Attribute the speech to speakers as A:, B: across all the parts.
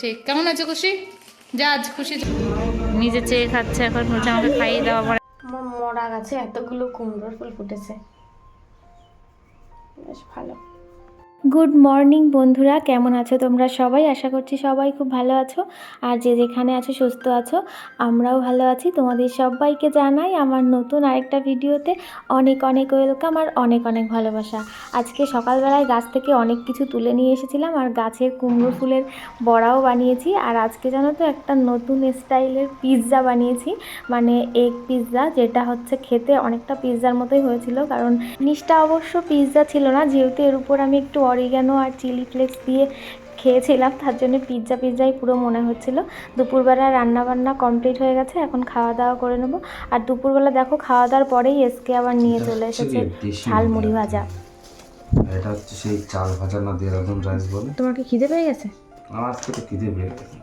A: ঠিক। কেমন আছো খুশি? যা আজ খুশি নিজে চেয়ে খাচ্ছে এখন বলছে আমাকে খাইয়ে দেওয়া পরে।
B: আমার মরা গাছে এতগুলো কুমড়োর ফুল ফুটেছে। বেশ ভালো। গুড মর্নিং বন্ধুরা। কেমন আছো তোমরা সবাই? আশা করছি সবাই খুব ভালো আছো। আর যে যেখানে আছো, সুস্থ আছো, আমরাও ভালো আছি। তোমাদের সবাইকে জানাই আমার নতুন আরেকটা ভিডিওতে অনেক অনেক ওয়েলকাম আর অনেক অনেক ভালোবাসা। আজকে সকালবেলায় গাছ থেকে অনেক কিছু তুলে নিয়ে এসেছিলাম আর গাছের কুমড়ো ফুলের বড়াও বানিয়েছি। আর আজকে জানো তো, একটা নতুন স্টাইলের পিৎজা বানিয়েছি। মানে এগ পিৎজা, যেটা হচ্ছে খেতে অনেকটা পিৎজার মতোই হয়েছিল। কারণ জিনিসটা অবশ্য পিৎজা ছিল না, যেহেতু এর উপর আমি একটু অরিগানো আর চিলি ফ্লেক্স দিয়ে খেয়েছিলাম তার জন্য পিৎজা পিৎজাই পুরো মনে হচ্ছিল। দুপুরবেলা রান্না বান্না কমপ্লিট হয়ে গেছে এখন খাওয়া দাওয়া করে নেব। আর দুপুরবেলা দেখো খাওয়া দাওয়ার পরেই এসকে আবার নিয়ে চলে এসেছে ঝাল মুড়ি ভাজা।
C: এটা হচ্ছে সেই চাল ভাজা না দেহরাদুন রাইস বলে।
B: তোমার কি খিদে পেয়ে গেছে?
C: আমার আজকে তো খিদে পেয়ে গেছে।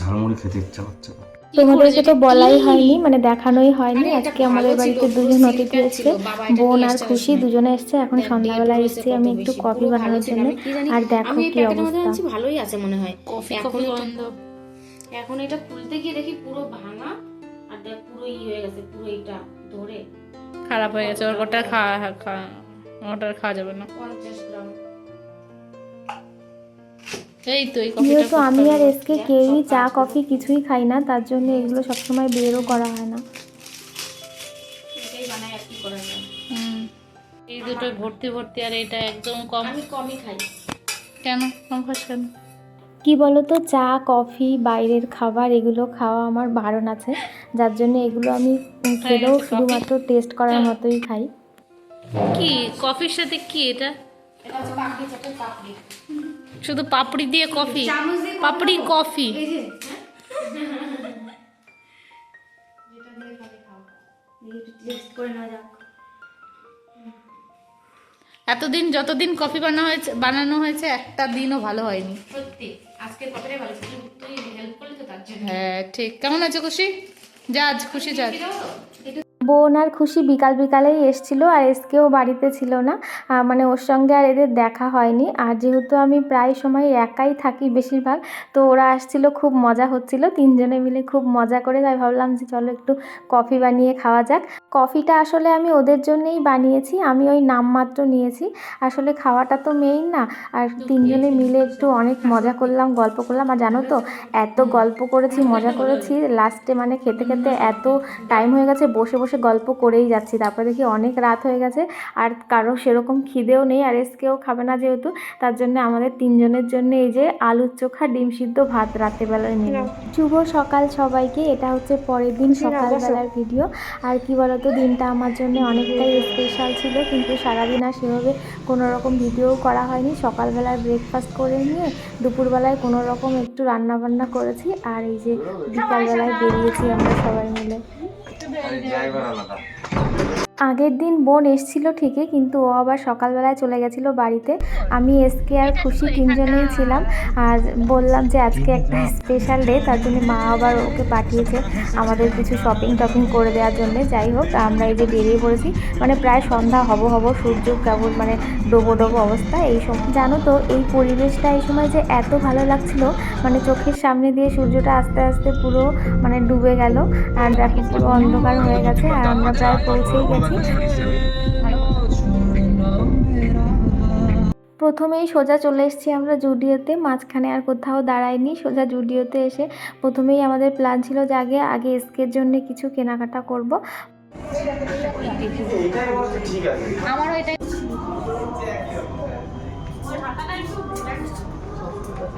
C: ঝালমুড়ি খেতে ইচ্ছা হচ্ছে না।
B: তোমাদেরকে তো বলাই হয়নি মানে দেখানোই হয়নি। আজকে আমাদের বাড়িতে দুজন অতিথি এসছে বোন আর খুশি দুজনে এসছে এখন সন্ধ্যাবেলা এসছি আমি একটু কফি বানানোর জন্য। আর দেখো কি অবস্থা।
D: ভালোই আছে মনে হয়।
A: কফি
D: এখন এখন এটা খুলতে গিয়ে দেখি পুরো ভাঙা আর দেখ পুরো ই হয়ে গেছে পুরো এটা ধরে।
A: খারাপ হয়ে গেছে ওর ওটা খাওয়া খাওয়া ওটা খাওয়া যাবে না।
D: পঞ্চাশ গ্রাম।
A: এই তো এই কফিটা
B: যেহেতু আমি আর এসকে কেউই চা কফি কিছুই খাই না তার জন্য এগুলো সবসময় বেরও করা হয় না।
A: এই দুটো ভর্তি ভর্তি আর এটা একদম কম।
D: আমি কমই খাই।
A: কেন? কম খাস কেন?
B: কি বলতো চা কফি বাইরের খাবার এগুলো খাওয়া আমার বারণ আছে। যার জন্য এগুলো আমি খেলেও শুধুমাত্র টেস্ট করার মতোই খাই।
A: কি? কফির সাথে কি এটা?
D: এটা হচ্ছে পাপড়ি চাটের পাপড়ি
A: শুধু পাপড়ি দিয়ে কফি? পাপড়ি কফি।
D: এই যে যেটা দিয়ে খাবে খাও। টেস্ট করে না যাক।
A: এতদিন যতদিন কফি বানানো হয়েছে বানানো হয়েছে একটা দিনও ভালো হয়নি।
D: সত্যি আজকে কতটাই ভালো ছিল। তুই হেল্প করলি তো তার জন্য।
A: হ্যাঁ ঠিক। কেমন আছো খুশি? যা আজ খুশি যা।
B: বোন আর খুশি বিকাল বিকালেই এসছিল আর এসকেও বাড়িতে ছিল না। মানে ওর সঙ্গে আর এদের দেখা হয়নি। আর যেহেতু আমি প্রায় সময় একাই থাকি বেশিরভাগ তো ওরা আসছিল খুব মজা হচ্ছিল। তিনজনে মিলে খুব মজা করে তাই ভাবলাম যে চলো একটু কফি বানিয়ে খাওয়া যাক। কফিটা আসলে আমি ওদের জন্যেই বানিয়েছি আমি ওই নামমাত্র নিয়েছি। আসলে খাওয়াটা তো মেইন না। আর তিনজনে মিলে একটু অনেক মজা করলাম গল্প করলাম। আর জানো তো এত গল্প করেছি মজা করেছি লাস্টে মানে খেতে খেতে এত টাইম হয়ে গেছে বসে বসে গল্প করেই যাচ্ছি। তারপরে দেখি অনেক রাত হয়ে গেছে আর কারও সেরকম খিদেও নেই আর এসকেও খাবে না যেহেতু। তার জন্য আমাদের তিনজনের জন্য এই যে আলুর চোখা ডিম সিদ্ধ ভাত রাত্রেবেলায় নিল শুভ সকাল সবাইকে। এটা হচ্ছে পরের দিন সকালবেলার ভিডিও। আর কি বলতো দিনটা আমার জন্য অনেকটাই স্পেশাল ছিল কিন্তু সারাদিন আর সেভাবে কোনো রকম ভিডিও করা হয়নি। সকালবেলায় ব্রেকফাস্ট করে নিয়ে দুপুরবেলায় কোনো রকম একটু রান্না বান্না করেছি। আর এই যে বিকালবেলায় বেরিয়েছি আমরা সবাই মিলে।
C: जाय था।
B: আগের দিন বোন এসছিল ঠিকই, কিন্তু ও আবার সকালবেলায় চলে গেছিল বাড়িতে। আমি এসকে আর খুশি তিনজনেই ছিলাম। আর বললাম যে আজকে একটা স্পেশাল ডে তার জন্য মা আবার ওকে পাঠিয়েছে আমাদের কিছু শপিং টপিং করে দেওয়ার জন্য। যাই হোক, আমরা এই যে বেরিয়ে পড়েছি মানে প্রায় সন্ধ্যা হব হব, সূর্য কেবল মানে ডোবো ডোবো অবস্থা। এই সময় জানো তো, এই পরিবেশটা এই সময় যে এত ভালো লাগছিল মানে চোখের সামনে দিয়ে সূর্যটা আস্তে আস্তে পুরো মানে ডুবে গেল। আর দেখো পুরো অন্ধকার হয়ে গেছে, আর আমরা প্রায় পৌঁছেই গেছি প্রথমেই সোজা চলে এসেছি আমরা জুডিওতে মাঝখানে আর কোথাও দাঁড়াইনি সোজা জুডিওতে এসে প্রথমেই আমাদের প্ল্যান ছিল যে আগে আগে এসকের জন্য কিছু কেনাকাটা করব।
A: আমারও এটাই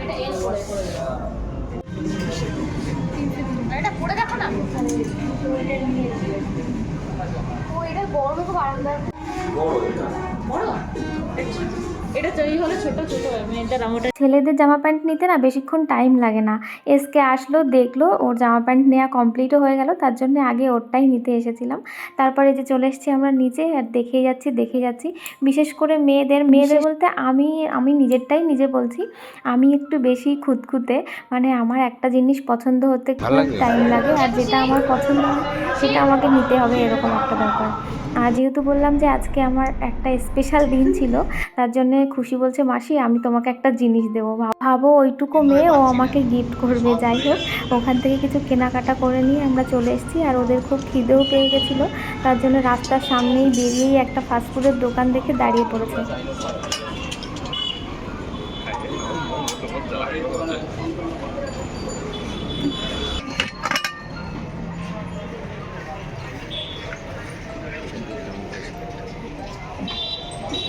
A: এটা
B: ছেলেদের জামা প্যান্ট নিতে না বেশিক্ষণ টাইম লাগে না। এসকে আসলো দেখল ওর জামা প্যান্ট নেওয়া কমপ্লিটও হয়ে গেল তার জন্য আগে ওরটাই নিতে এসেছিলাম। তারপরে যে চলে এসেছি আমরা নিচে আর দেখে যাচ্ছি দেখে যাচ্ছি। বিশেষ করে মেয়েদের মেয়েদের বলতে আমি আমি নিজেরটাই নিজে বলছি আমি একটু বেশি খুঁতখুঁতে মানে আমার একটা জিনিস পছন্দ হতে খুব টাইম লাগে আর যেটা আমার পছন্দ হয় সেটা আমাকে নিতে হবে এরকম একটা ব্যাপার। আর যেহেতু বললাম যে আজকে আমার একটা স্পেশাল দিন ছিল তার জন্য খুশি বলছে, মাসি, আমি তোমাকে একটা জিনিস দেবো। ভাব- ওইটুকু মেয়ে, ও আমাকে গিফট করবে, যাই হোক। ওখান থেকে কিছু কেনাকাটা করে নিয়ে আমরা চলে এসেছি আর ওদের খুব খিদেও পেয়ে গেছিল। তার জন্য রাস্তার সামনেই বেরিয়েই একটা ফাস্টফুডের দোকান দেখে দাঁড়িয়ে পড়েছে।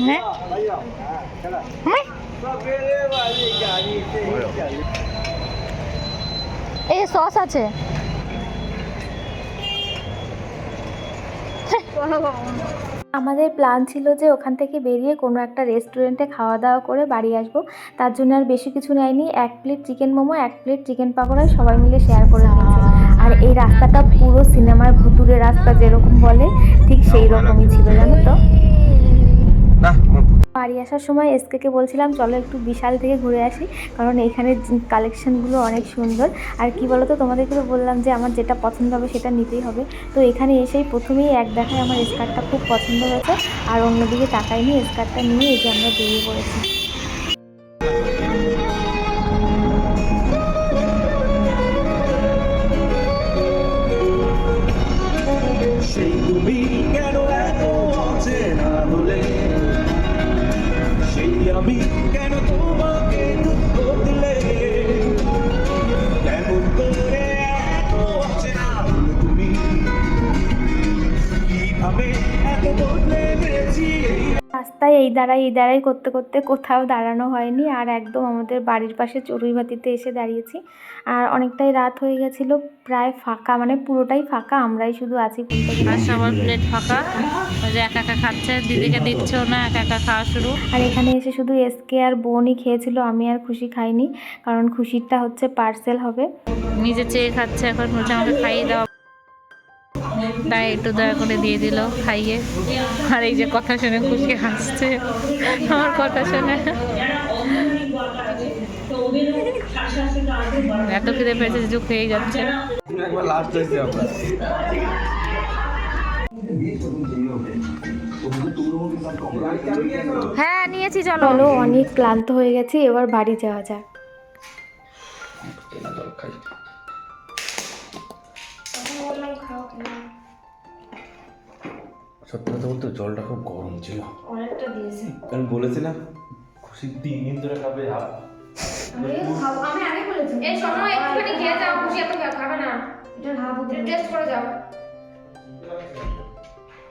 A: হ্যাঁ? এই সস আছে।
B: আমাদের প্ল্যান ছিল যে ওখান থেকে বেরিয়ে কোনো একটা রেস্টুরেন্টে খাওয়া দাওয়া করে বাড়ি আসব। তার জন্য আর বেশি কিছু নেয়নি। এক প্লেট চিকেন মোমো, এক প্লেট চিকেন পাকোড়া সবাই মিলে শেয়ার করে নিয়েছে। আর এই রাস্তাটা পুরো সিনেমার ভুতুরে রাস্তা যেরকম বলে, ঠিক সেই রকমই ছিল, জানো তো?
C: না
B: বাড়ি আসার সময় এসকেকে বলছিলাম, চলো একটু বিশাল থেকে ঘুরে আসি, কারণ এখানে কালেকশনগুলো অনেক সুন্দর। আর কি বলতো তোমাদেরকে তো বললাম যে আমার যেটা পছন্দ হবে সেটা নিতেই হবে। তো এখানে এসেই প্রথমেই এক দেখায় আমার স্কার্টটা খুব পছন্দ হয়েছে, আর অন্যদিকে টাকায় নিয়ে স্কার্টটা নিয়ে এই যে আমরা বেরিয়ে পড়েছি। রাস্তায় এই দাঁড়াই এই দাঁড়াই করতে করতে কোথাও দাঁড়ানো হয়নি। আর একদম আমাদের বাড়ির পাশে চড়ুইবাতিতে এসে দাঁড়িয়েছি। আর অনেকটাই রাত হয়ে গেছিল প্রায় ফাঁকা মানে পুরোটাই ফাঁকা আমরাই শুধু আছি
A: আর সবার প্লেট ফাঁকা। যে একা একা খাচ্ছে দিদিকে দিচ্ছেও না একা একা খাওয়া শুরু।
B: আর এখানে এসে শুধু এসকে আর বোনই খেয়েছিল আমি আর খুশি খাইনি কারণ খুশিরটা হচ্ছে পার্সেল হবে।
A: নিজে চেয়ে খাচ্ছে এখন বলছে আমাকে খাইয়ে দাও তাই একটু দয়া করে দিয়ে দিল খাইয়ে। আর এই যে কথা শুনে খুশি হাসছে। আমার কথা শুনে। এত খিদে পেয়েছে যে খেয়ে যাচ্ছে।
C: একবার লাস্ট হয়েছে
A: হ্যাঁ নিয়েছি চলো।
B: চলো অনেক ক্লান্ত হয়ে গেছি এবার বাড়ি যাওয়া যাক।
C: সত্যি কথা বলতে জলটা খুব গরম ছিল।
D: অনেকটা দিয়েছে।
C: আমি বলেছি না খুশি তিন দিন ধরে খাবে হাফ।
D: আমি আগে বলেছি এই শোনো একটুখানি খেয়ে যাও খুশি এত খাবে না। এটা হাফ টেস্ট করে যাও।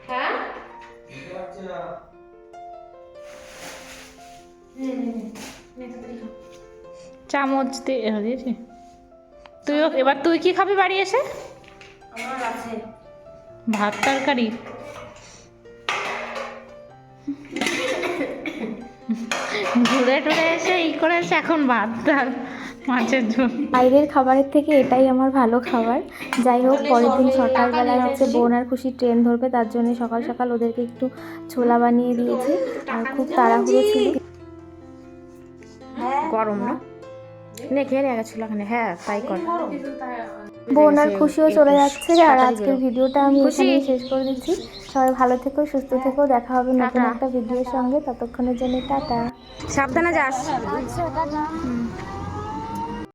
D: হ্যাঁ? নে, নে, নে। নে, তাড়াতাড়ি খাও।
A: চামচ দিয়ে দিয়েছি। তুইও এবার তুই কি খাবি বাড়ি এসে?
D: আমার আছে।
A: ভাত তরকারি। ঘুরে টুরে এসে ই করে এসে এখন ভাত ডাল মাছের ঝোল।
B: বাইরের খাবারের থেকে এটাই আমার ভালো খাবার। যাই হোক পরের দিন সকালবেলায় হচ্ছে বোন আর খুশি ট্রেন ধরবে তার জন্য সকাল সকাল ওদেরকে একটু ছোলা বানিয়ে দিয়েছি। আর খুব তাড়াহুড়ো ছিল।
E: গরম না? নে খেয়ে নিয়ে গেছিল ওখানে হ্যাঁ তাই কর।
B: বোন আর খুশিও চলে যাচ্ছে। আর আজকের ভিডিওটা আমি এখানেই শেষ করে দিচ্ছি। সবাই ভালো থেকো সুস্থ থেকো। দেখা হবে নতুন একটা ভিডিওর সঙ্গে। ততক্ষণের জন্য টাটা।
E: সাবধানে যাস।